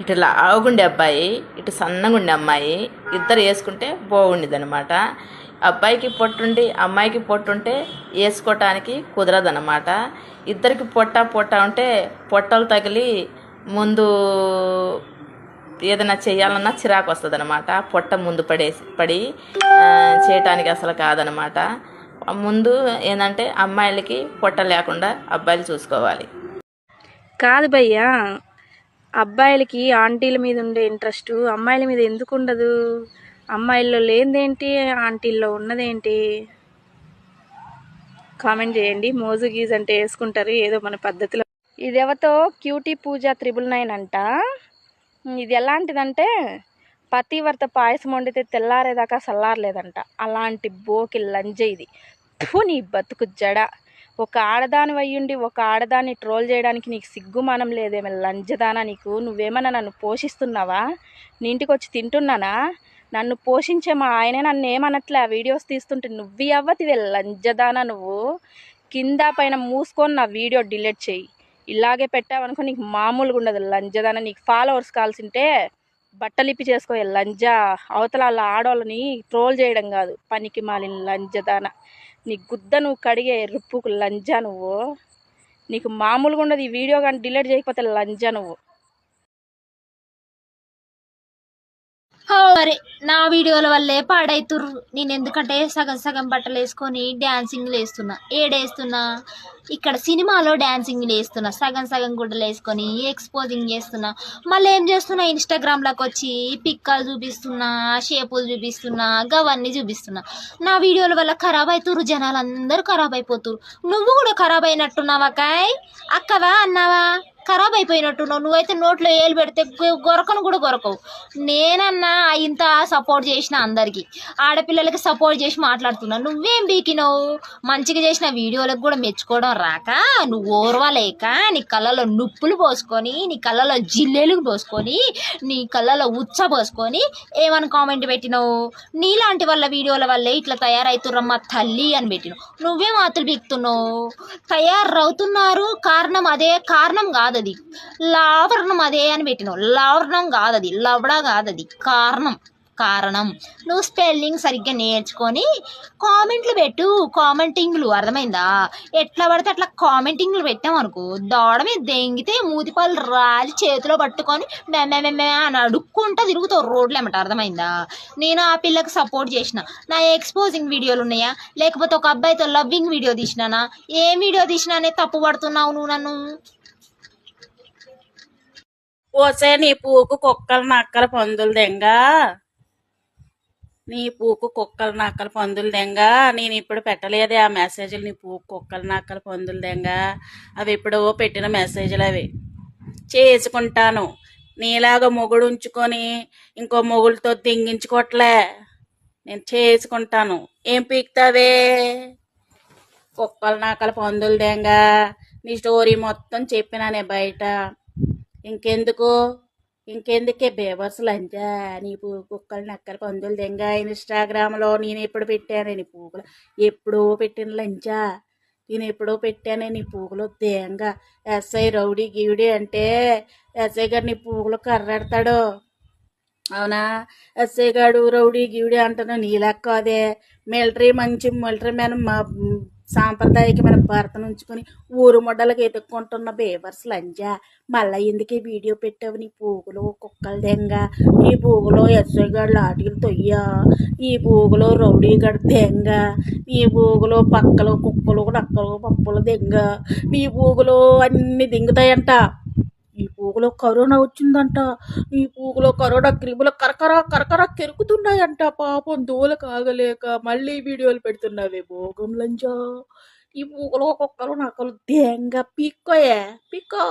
ఇటు లావుగుండే అబ్బాయి ఇటు సన్నగుండే అమ్మాయి ఇద్దరు వేసుకుంటే బాగుండేది అనమాట అబ్బాయికి పొట్టుండి అమ్మాయికి పొట్టుంటే వేసుకోవటానికి కుదరదనమాట ఇద్దరికి పొట్ట పొట్ట ఉంటే పొట్టలు తగిలి ముందు ఏదైనా చేయాలన్నా చిరాకు వస్తుంది అనమాట పొట్ట ముందు పడేసి పడి చేయటానికి అసలు కాదనమాట ముందు ఏంటంటే అమ్మాయిలకి పొట్ట లేకుండా అబ్బాయిలు చూసుకోవాలి. కాదు భయ్యా అబ్బాయిలకి ఆంటీల మీద ఉండే ఇంట్రెస్ట్ అమ్మాయిల మీద ఎందుకు ఉండదు? అమ్మాయిల్లో లేనిదేంటి? ఆంటీల్లో ఉన్నదేంటి? కామెంట్ చేయండి. మోజు గీజ్ అంటే వేసుకుంటారు. ఏదో మన పద్ధతిలో. ఇది ఎవతో క్యూటీ పూజ త్రిబుల్ నైన్ అంట? ఇది ఎలాంటిదంటే పతివర్త పాయసం వండితే తెల్లారేదాకా చల్లారలేదంట అలాంటి బోకి లంజ ఇది. ఫు నీ బతుకు జడ. ఒక ఆడదాని అయ్యుండి ఒక ఆడదాన్ని ట్రోల్ చేయడానికి నీకు సిగ్గుమానం లేదేమో లంజదానా నీకు? నువ్వేమన్నా నన్ను పోషిస్తున్నావా? నీ ఇంటికి వచ్చి తింటున్నానా? నన్ను పోషించే మా ఆయనే నన్ను ఏమనట్లే? ఆ వీడియోస్ తీస్తుంటే నువ్వు అవ్వతివే లంజదానా నువ్వు. కింద పైన మూసుకొని నా వీడియో డిలీట్ చేయి. ఇలాగే పెట్టావనుకో నీకు మామూలుగా ఉండదు లంజదానా. నీకు ఫాలోవర్స్ కావాల్సింటే బట్టలిప్పి చేసుకోవాలి లంజ. అవతల వాళ్ళ ఆడవాళ్ళని ట్రోల్ చేయడం కాదు పనికి మాలిన లంజదాన. నీ గుద్ద నువ్వు కడిగే రుప్పుకు లంజా నువ్వు. నీకు మామూలుగా ఉండదు ఈ వీడియో కానీ డిలీట్ చేయకపోతే లంజా నువ్వు. మరి నా వీడియోల వల్లే పాడైతుర్రు. నేను ఎందుకంటే సగం సగం బట్టలు వేసుకొని డ్యాన్సింగ్లు వేస్తున్నా. ఏడేస్తున్నా? ఇక్కడ సినిమాలో డ్యాన్సింగ్లు వేస్తున్నా. సగం సగం గుడ్డలు వేసుకొని ఎక్స్పోజింగ్ చేస్తున్నా. మళ్ళీ ఏం చేస్తున్నా? ఇన్స్టాగ్రామ్లోకి వచ్చి పిక్కలు చూపిస్తున్నా షేపులు చూపిస్తున్నా గవన్నీ చూపిస్తున్నా. నా వీడియోల వల్ల ఖరాబ్ అవుతుర్రు జనాలు అందరూ ఖరాబ్ అయిపోతుర్రు. నువ్వు కూడా ఖరాబ్ అయినట్టున్నావా కాయ్? అక్కవా అన్నావా? ఖరాబ్ అయిపోయినట్టున్నావు నువ్వైతే నోట్లో ఏలు పెడితే గొరకను కూడా గొరకవు. నేనన్నా ఇంత సపోర్ట్ చేసిన అందరికీ ఆడపిల్లలకి సపోర్ట్ చేసి మాట్లాడుతున్నా నువ్వేం బీకినావు? మంచిగా చేసిన వీడియోలకు కూడా మెచ్చుకోవడం రాక నువ్వు ఓర్వలేక నీ కళ్ళలో నుప్పులు పోసుకొని నీ కళ్ళలో జిల్లేలు పోసుకొని నీ కళ్ళలో ఉచ్చ పోసుకొని ఏమని కామెంట్ పెట్టినావు? నీలాంటి వాళ్ళ వీడియోల వల్లే ఇట్లా తయారవుతుర్రమ్మా తల్లి అని పెట్టినావు. నువ్వే మాత్రం బీక్తున్నావు? తయారవుతున్నారు కారణం అదే కారణం కాదది. లావరణం అదే అని పెట్టినావు లావరణం కాదది లవడా కాదది కారణం కారణం నువ్వు స్పెల్లింగ్ సరిగ్గా నేర్చుకొని కామెంట్లు పెట్టు కామెంటింగ్లు అర్థమైందా ఎట్లా పడితే అట్లా కామెంటింగ్లు పెట్టామనుకో దోడ మీద దెంగితే మూతిపాలు రాలి చేతిలో పట్టుకొని మెమె అని అడుక్కుంటా తిరుగుతావు రోడ్లు ఏమంట అర్థమైందా నేను ఆ పిల్లకి సపోర్ట్ చేసిన నా ఎక్స్పోజింగ్ వీడియోలు ఉన్నాయా లేకపోతే ఒక అబ్బాయితో లవ్వింగ్ వీడియో తీసినానా ఏం వీడియో తీసినానే తప్పు పడుతున్నావు నువ్వు నన్ను ఓసే నీ పూకు కుక్కలు నక్కల పందులు దెంగా. నీ పూకు కుక్కలు నక్కల పందులు దెంగా. నేను ఇప్పుడు పెట్టలేదే ఆ మెసేజ్లు నీ పూకు కుక్కలు నక్కలు పందులు దెంగా. అవి ఎప్పుడో పెట్టిన మెసేజ్లు అవి. చేసుకుంటాను. నీలాగా మొగుడు ఉంచుకొని ఇంకో మొగుడుతో దింగించుకోవట్లే నేను చేసుకుంటాను. ఏం పీక్తావే? కుక్కలు నాకల పందులు దేంగా. నీ స్టోరీ మొత్తం చెప్పినానే బయట. ఇంకెందుకు? ఇంకెందుకే బేవర్స్ లంజా నీ పూ కుక్కలు నక్కలు పందులు దెంగ ఇన్స్టాగ్రామ్లో నేను ఎప్పుడు పెట్టాను నీ పూకులు? ఎప్పుడో పెట్టిన లంచా. నేను ఎప్పుడో పెట్టానే నీ పూకులు దెంగ. ఎస్ఐ రౌడీ గీవిడి అంటే ఎస్ఐ గారు నీ పూకులు కర్రెడతాడు. అవునా? ఎస్ఐ గాడు రౌడీ గీవిడి నీ నీలెక్క అదే. మిలిటరీ మంచి మిలిటరీ మ్యాన్ మా సాంప్రదాయకమైన భర్తను ఉంచుకొని ఊరు మొడ్డలకు ఎదుర్కొంటున్న బేవర్స్ లంజా. మళ్ళా ఎందుకే వీడియో పెట్టావు నీ పూగులో కుక్కల దెంగ? నీ పూగులో ఎస్ఐ గారు లాఠీలు తొయ్య? నీ పూగులో రౌడీ గడు దెంగ? నీ పూగులో పక్కలు కుక్కలు నక్కలు పప్పులు దెంగ? నీ పూగులో అన్ని దింగుతాయంట. పూగులో కరోనా వచ్చిందంట. ఈ పూగులో కరోనా క్రిములు కరకర కరకర కెరుకుతున్నాయంట. పాపం దూల కాగలేక మళ్ళీ వీడియోలు పెడుతున్నావే భోగం లంజా. ఈ పూగులో ఒక్కొక్కరు నక్కలు దేంగా పీక్కోయే పీక్కో.